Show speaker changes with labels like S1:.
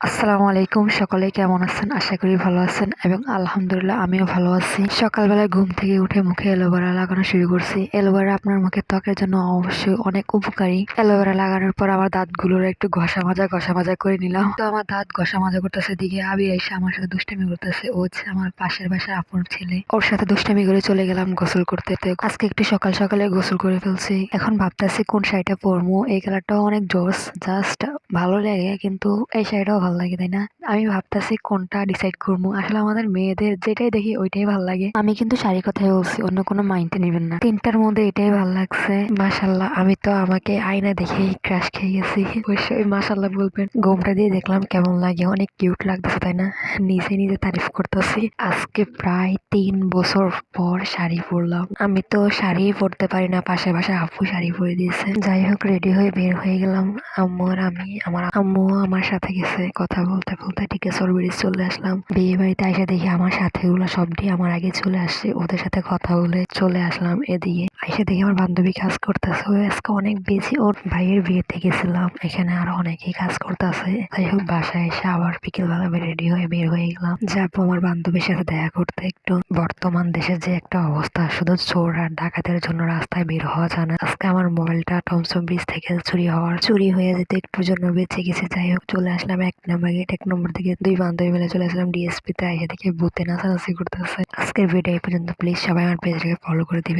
S1: আসসালামু আলাইকুম, সকলে কেমন আছেন? আশা করি ভালো আছেন এবং আলহামদুলিল্লাহ আমিও ভালো আছি। সকালবেলায় ঘুম থেকে উঠে মুখে অ্যালোভেরা লাগানো শুরু করছি। অ্যালোভেরা আপনার মুখের ত্বকের জন্য অবশ্যই অনেক উপকারী। অ্যালোভেরা লাগানোর পর আমার দাঁতগুলোর একটু ঘষা মাজা ঘষা মাজা করে নিলাম। তো আমার দাঁত ঘষা মাজা করতেছে, দিকে আবি এসে আমার সাথে দুষ্টামি করতেছে। ও আমার পাশের বাসার আপন ছেলে। ওর সাথে দুষ্টামি করে চলে গেলাম গোসল করতে। তো আজকে একটু সকাল সকালে গোসল করে ফেলছি। এখন ভাবতেছি কোন শাড়িটা পরবো? এই কালারটাও অনেক জোস, জাস্ট ভালো লাগে, কিন্তু এই শাড়িটাও ভালো লাগে তাই না? আমি ভাবতেছি কোনটা ডিসাইড করব আসলে আমাদের মেয়েদের যেটাই দেখি ওইটাই ভালো লাগে আমি কিন্তু শাড়ি কথাই বলছি, অন্য কোনো মাইন্ডে নেবেন না। তিনটার মধ্যে এটাই ভালো লাগছে মাশাল্লাহ আমি তো আমাকে আয়না দেখেই ক্রাশ খেয়ে গেছি। অবশ্যই মাশাল্লাহ বলবেন। গোমটা দিয়ে দেখলাম কেমন লাগে, অনেক কিউট লাগতেছে, তাই না? নিজে নিজে তারিফ করতেছি। আজকে প্রায় তিন বছর পর শাড়ি পরলাম। আমি তো শাড়ি পরতে পারি না, পাশে পাশে আপু শাড়ি পরে দিয়েছে। যাই হোক রেডি হয়ে বের হয়ে গেলাম। আম্মু আর আমি, আমার আম্মু আমার সাথে গেছে। কথা বলতে বলতে টিকেশ্বর ব্রিজ চলে আসলাম। বিয়ে বাড়িতে এসে দেখি আমার সাথে গুলো সবটি আমার আগে চলে আসছে, ওদের সাথে কথা বলে চলে আসলাম এদিকে। এসে দেখি আমার বান্ধবী কাজ করতেছে। ও আজকে অনেক বেশি ওর ভাইয়ের বিয়েতে গেছিলাম। এখানে আরও অনেকেই কাজ করতেছে। যাই হোক, বাসায় এসে আবার বিকেলবেলা রেডি হয়ে বের হয়ে গেলাম। যাব আমার বান্ধবীর সাথে দেখা করতে। একটু বর্তমান দেশের যে একটা অবস্থা, শুধু চোর আর ডাকাতের জন্য রাস্তায় বের হওয়া যায় না। আজকে আমার মোবাইলটা টমসম ব্রিজ থেকে চুরি হওয়ার, চুরি হয়ে যেতে একটু জন্য বেঁচে গেছে। যাই হোক, চলে আসলাম এক নম্বর গেট এক নম্বর থেকে দুই বান্ধবী মিলে চলে আসলাম ডিএসপি তে। এসে দেখে ভূতে নাচানাচি করতেছে। আজকের ভিডিও এই পর্যন্ত। প্লিজ সবাই আমার পেজটাকে ফলো করে দিবেন।